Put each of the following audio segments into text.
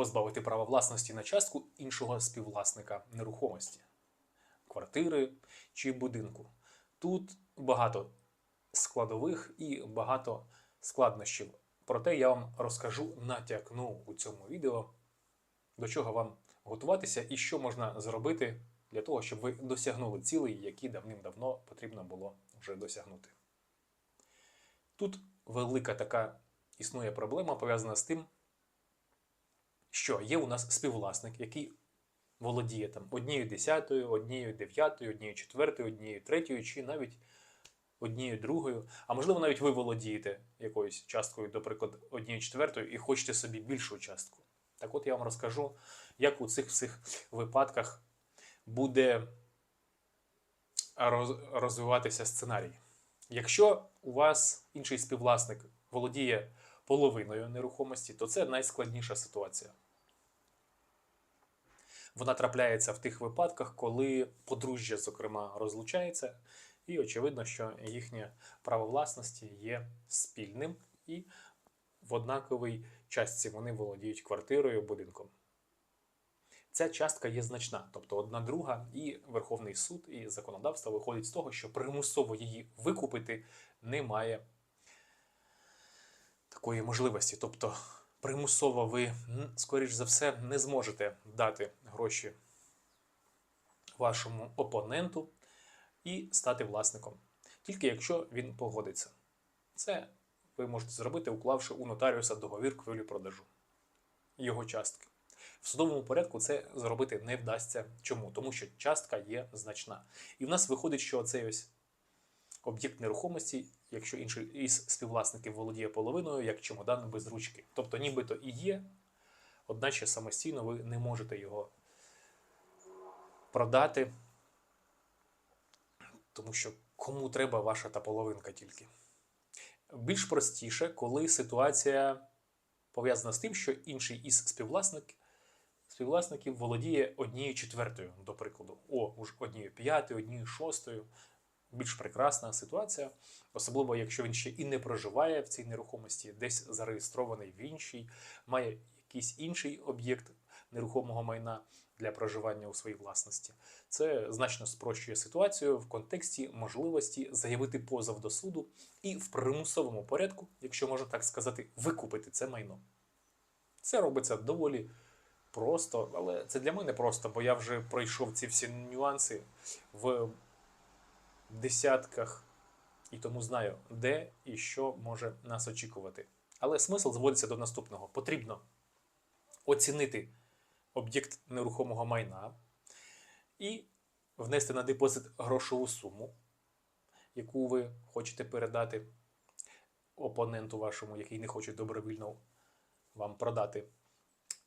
позбавити права власності на частку іншого співвласника нерухомості, квартири чи будинку. Тут багато складових і багато складнощів. Проте я вам розкажу, натякну у цьому відео, до чого вам готуватися і що можна зробити для того, щоб ви досягнули цілей, які давним-давно потрібно було вже досягнути. Тут велика така існує проблема, пов'язана з тим, що є у нас співвласник, який володіє там однією десятою, однією дев'ятою, однією четвертою, однією третьою, чи навіть однією другою. А можливо, навіть ви володієте якоюсь часткою, до прикладу, однією четвертою, і хочете собі більшу частку. Так от я вам розкажу, як у цих всіх випадках буде роз- розвиватися сценарій. Якщо у вас інший співвласник володіє половиною нерухомості, то це найскладніша ситуація. Вона трапляється в тих випадках, коли подружжя, зокрема, розлучається, і очевидно, що їхнє право власності є спільним, і в однаковій частці вони володіють квартирою, будинком. Ця частка є значна, тобто одна друга, і Верховний суд, і законодавство виходить з того, що примусово її викупити немає такої можливості. Тобто, примусово ви, скоріш за все, не зможете дати гроші вашому опоненту і стати власником, тільки якщо він погодиться. Це ви можете зробити, уклавши у нотаріуса договір купівлі-продажу його частки. В судовому порядку це зробити не вдасться. Чому? Тому що частка є значна. І в нас виходить, що цей ось об'єкт нерухомості, якщо інший із співвласників володіє половиною, як чемодан без ручки. Тобто, нібито і є, одначе самостійно ви не можете його продати, тому що кому треба ваша та половинка тільки. Більш простіше, коли ситуація пов'язана з тим, що інший із співвласників співвласників володіє однією четвертою, до прикладу, о, уж однією п'ятою, однією шостою. Більш прекрасна ситуація, особливо якщо він ще і не проживає в цій нерухомості, десь зареєстрований в іншій, має якийсь інший об'єкт нерухомого майна для проживання у своїй власності. Це значно спрощує ситуацію в контексті можливості заявити позов до суду і в примусовому порядку, якщо можна так сказати, викупити це майно. Це робиться доволі просто, але це для мене просто, бо я вже пройшов ці всі нюанси в десятках і тому знаю, де і що може нас очікувати. Але смисл зводиться до наступного: потрібно оцінити об'єкт нерухомого майна і внести на депозит грошову суму, яку ви хочете передати опоненту вашому, який не хоче добровільно вам продати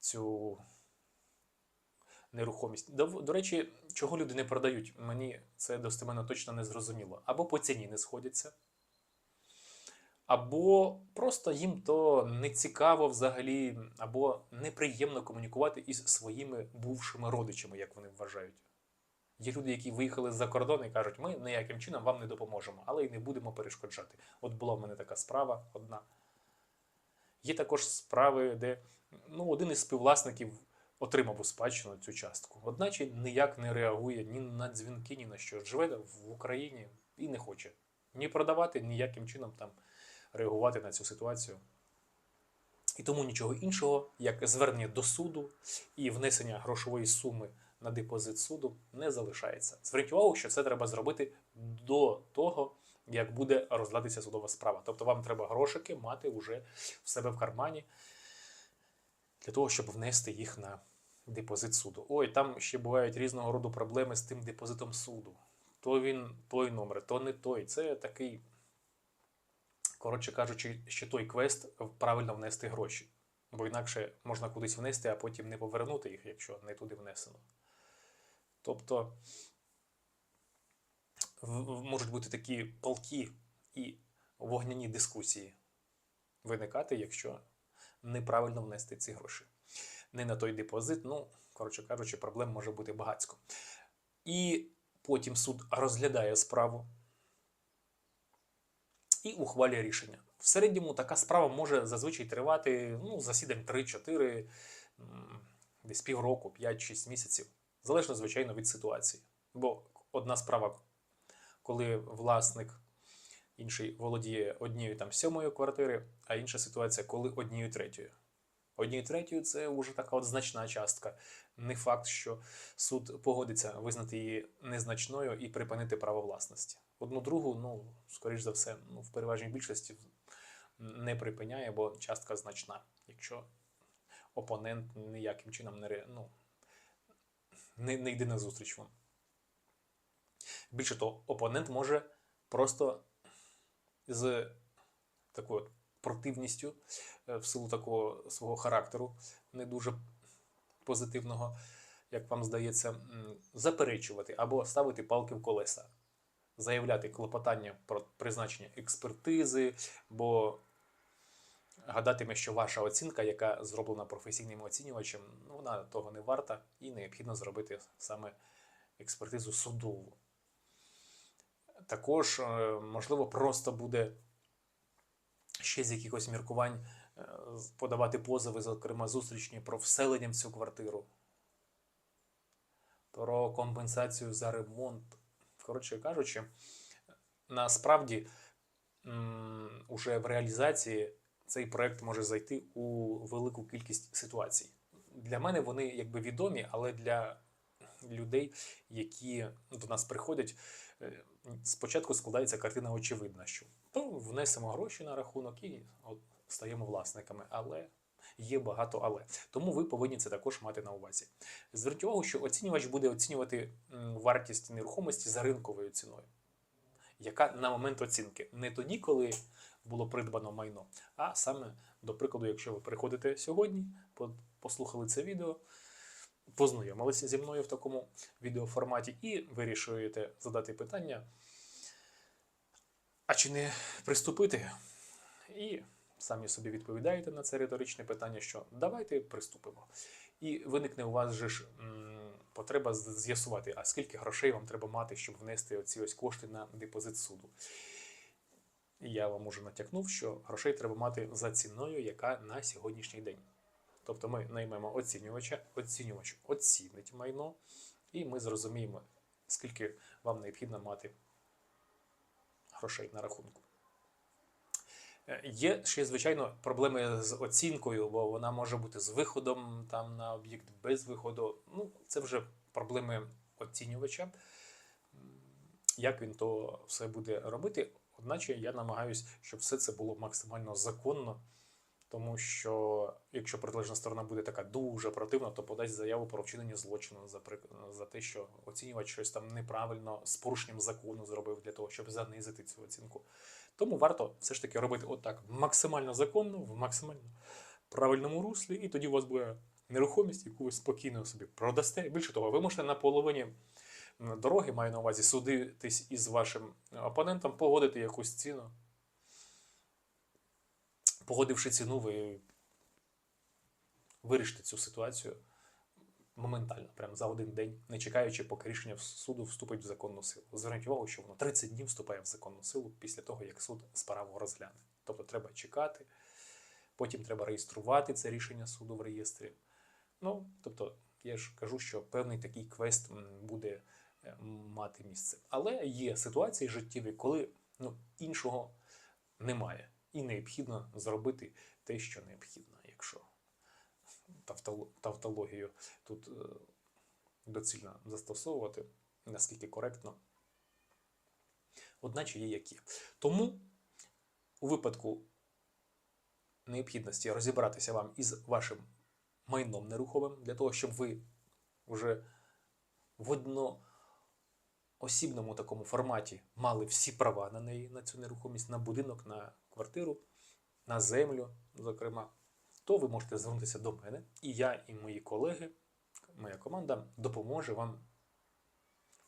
цю нерухомість. До, до речі, чого люди не продають, мені це достеменно точно не зрозуміло. Або по ціні не сходяться, або просто їм то не цікаво взагалі, або неприємно комунікувати із своїми бувшими родичами, як вони вважають. Є люди, які виїхали з-за кордону і кажуть, ми ніяким чином вам не допоможемо, але й не будемо перешкоджати. От була в мене така справа одна. Є також справи, де ну, один із співвласників отримав у спадщину цю частку. Одначе ніяк не реагує ні на дзвінки, ні на що. Живе в Україні і не хоче ні продавати, ніяким чином там реагувати на цю ситуацію. І тому нічого іншого, як звернення до суду і внесення грошової суми на депозит суду, не залишається. Зверніть увагу, що це треба зробити до того, як буде розглядатися судова справа. Тобто вам треба грошики мати вже в себе в кармані для того, щоб внести їх на депозит суду. Ой, там ще бувають різного роду проблеми з тим депозитом суду. То він той номер, то не той. Це такий, коротше кажучи, ще той квест правильно внести гроші. Бо інакше можна кудись внести, а потім не повернути їх, якщо не туди внесено. Тобто можуть бути такі палкі і вогняні дискусії виникати, якщо неправильно внести ці гроші. Не на той депозит, ну, коротше кажучи, проблем може бути багатько. І потім суд розглядає справу і ухвалює рішення. В середньому така справа може зазвичай тривати ну, засідань 3-4, десь півроку, 5-6 місяців. Залежно, звичайно, від ситуації. Бо одна справа, коли власник інший володіє однією там сьомою квартири, а інша ситуація, коли однією третьою. Однією третьою це вже така от значна частка. Не факт, що суд погодиться визнати її незначною і припинити право власності. Одну другу, ну, скоріш за все, ну, в переважній більшості не припиняє, бо частка значна, якщо опонент ніяким чином не, ну, не, не йде на зустріч вам. Більше того, опонент може просто з такою противністю е, в силу такого свого характеру, не дуже позитивного, як вам здається, заперечувати або ставити палки в колеса, заявляти клопотання про призначення експертизи, бо гадатиме, що ваша оцінка, яка зроблена професійним оцінювачем, ну, вона того не варта і необхідно зробити саме експертизу судову. Також, е, можливо, просто буде ще з якихось міркувань е, подавати позови, зокрема зустрічні про вселення в цю квартиру, про компенсацію за ремонт. Коротше кажучи, насправді уже в реалізації цей проект може зайти у велику кількість ситуацій. Для мене вони якби відомі, але для людей, які до нас приходять, спочатку складається картина очевидна, що то внесемо гроші на рахунок і от стаємо власниками. Але є багато але. Тому ви повинні це також мати на увазі. Зверніть увагу, що оцінювач буде оцінювати вартість нерухомості за ринковою ціною, яка на момент оцінки не тоді, коли було придбано майно, а саме, до прикладу, якщо ви приходите сьогодні, по- послухали це відео, познайомилися зі мною в такому відеоформаті і вирішуєте задати питання, а чи не приступити? І самі собі відповідаєте на це риторичне питання, що давайте приступимо. І виникне у вас же ж м, потреба з'ясувати, а скільки грошей вам треба мати, щоб внести оці ось кошти на депозит суду. Я вам уже натякнув, що грошей треба мати за ціною, яка на сьогоднішній день. Тобто ми наймемо оцінювача, оцінювач оцінить майно, і ми зрозуміємо, скільки вам необхідно мати грошей на рахунку. Е, Є ще, звичайно, проблеми з оцінкою, бо вона може бути з виходом там, на об'єкт без виходу. Ну, це вже проблеми оцінювача. Як він то все буде робити? Одначе я намагаюся, щоб все це було максимально законно, тому що якщо протилежна сторона буде така дуже противна, то подасть заяву про вчинення злочину за, за те, що оцінювач щось там неправильно з порушенням закону зробив для того, щоб занизити цю оцінку. Тому варто все ж таки робити отак максимально законно, в максимально правильному руслі, і тоді у вас буде нерухомість, яку ви спокійно собі продасте. Більше того, ви можете на половині дороги, маю на увазі, судитись із вашим опонентом, погодити якусь ціну. Погодивши ціну, ви вирішите цю ситуацію моментально, прямо за один день, не чекаючи, поки рішення суду вступить в законну силу. Зверніть увагу, що воно 30 днів вступає в законну силу після того, як суд справу розгляне. Тобто треба чекати, потім треба реєструвати це рішення суду в реєстрі. Ну, тобто, я ж кажу, що певний такий квест буде е, мати місце. Але є ситуації життєві, коли ну, іншого немає. І необхідно зробити те, що необхідно, якщо тавтологію тут е, доцільно застосовувати, наскільки коректно. Одначе є як є. Тому у випадку необхідності розібратися вам із вашим майном нерухомим, для того, щоб ви вже в одноосібному такому форматі мали всі права на неї, на цю нерухомість, на будинок, на квартиру, на землю, зокрема, то ви можете звернутися до мене, і я, і мої колеги, моя команда допоможе вам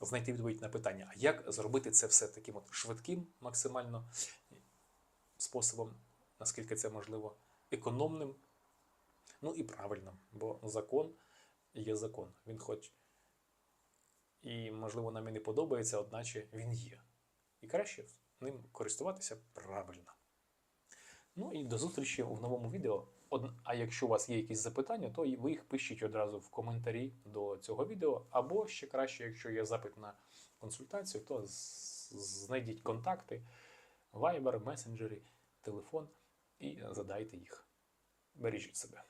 знайти відповідь на питання, а як зробити це все таким от швидким, максимально способом, наскільки це можливо, економним, ну і правильним, бо закон є закон. Він хоч і, можливо, нам і не подобається, одначе він є. І краще ним користуватися правильно. Ну і до зустрічі в новому відео. а якщо у вас є якісь запитання, то ви їх пишіть одразу в коментарі до цього відео. Або ще краще, якщо є запит на консультацію, то знайдіть контакти, вайбер, месенджери, телефон і задайте їх. Бережіть себе.